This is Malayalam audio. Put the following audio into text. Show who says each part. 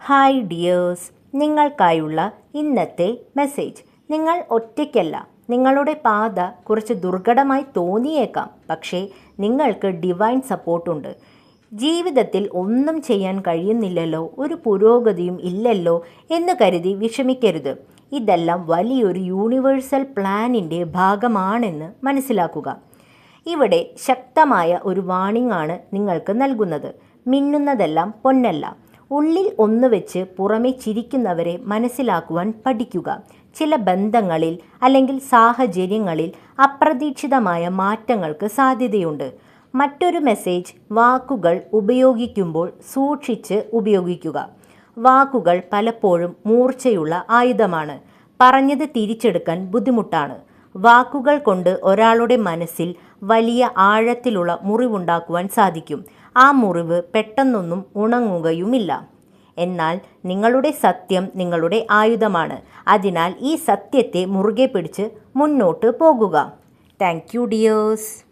Speaker 1: ഹായ് ഡിയേഴ്സ് നിങ്ങൾക്കായുള്ള ഇന്നത്തെ മെസ്സേജ് നിങ്ങൾ ഒറ്റയ്ക്കല്ല. നിങ്ങളുടെ പാത കുറച്ച് ദുർഘടമായി തോന്നിയേക്കാം. പക്ഷേ നിങ്ങൾക്ക് ഡിവൈൻ സപ്പോർട്ടുണ്ട് ജീവിതത്തിൽ ഒന്നും ചെയ്യാൻ കഴിയുന്നില്ലല്ലോ. ഒരു പുരോഗതിയും ഇല്ലല്ലോ എന്ന് കരുതി വിഷമിക്കരുത്. ഇതെല്ലാം വലിയൊരു യൂണിവേഴ്സൽ പ്ലാനിന്റെ ഭാഗമാണെന്ന് മനസ്സിലാക്കുക. ഇവിടെ ശക്തമായ ഒരു വാണിംഗ് ആണ് നിങ്ങൾക്ക് നൽകുന്നത്. മിന്നുന്നതെല്ലാം പൊന്നല്ല. ഉള്ളിൽ ഒന്ന് വെച്ച് പുറമെ ചിരിക്കുന്നവരെ മനസ്സിലാക്കുവാൻ പഠിക്കുക. ചില ബന്ധങ്ങളിൽ അല്ലെങ്കിൽ സാഹചര്യങ്ങളിൽ അപ്രതീക്ഷിതമായ മാറ്റങ്ങൾക്ക് സാധ്യതയുണ്ട്. മറ്റൊരു മെസ്സേജ് വാക്കുകൾ ഉപയോഗിക്കുമ്പോൾ സൂക്ഷിച്ച് ഉപയോഗിക്കുക. വാക്കുകൾ പലപ്പോഴും മൂർച്ചയുള്ള ആയുധമാണ്. പറഞ്ഞത് തിരിച്ചെടുക്കാൻ ബുദ്ധിമുട്ടാണ്. വാക്കുകൾ കൊണ്ട് ഒരാളുടെ മനസ്സിൽ വലിയ ആഴത്തിലുള്ള മുറിവുണ്ടാക്കുവാൻ സാധിക്കും. ആ മുറിവ് പെട്ടെന്നൊന്നും ഉണങ്ങുകയുമില്ല. എന്നാൽ നിങ്ങളുടെ സത്യം നിങ്ങളുടെ ആയുധമാണ്. അതിനാൽ ഈ സത്യത്തെ മുറുകെ പിടിച്ച് മുന്നോട്ട് പോകുക. Thank you dears.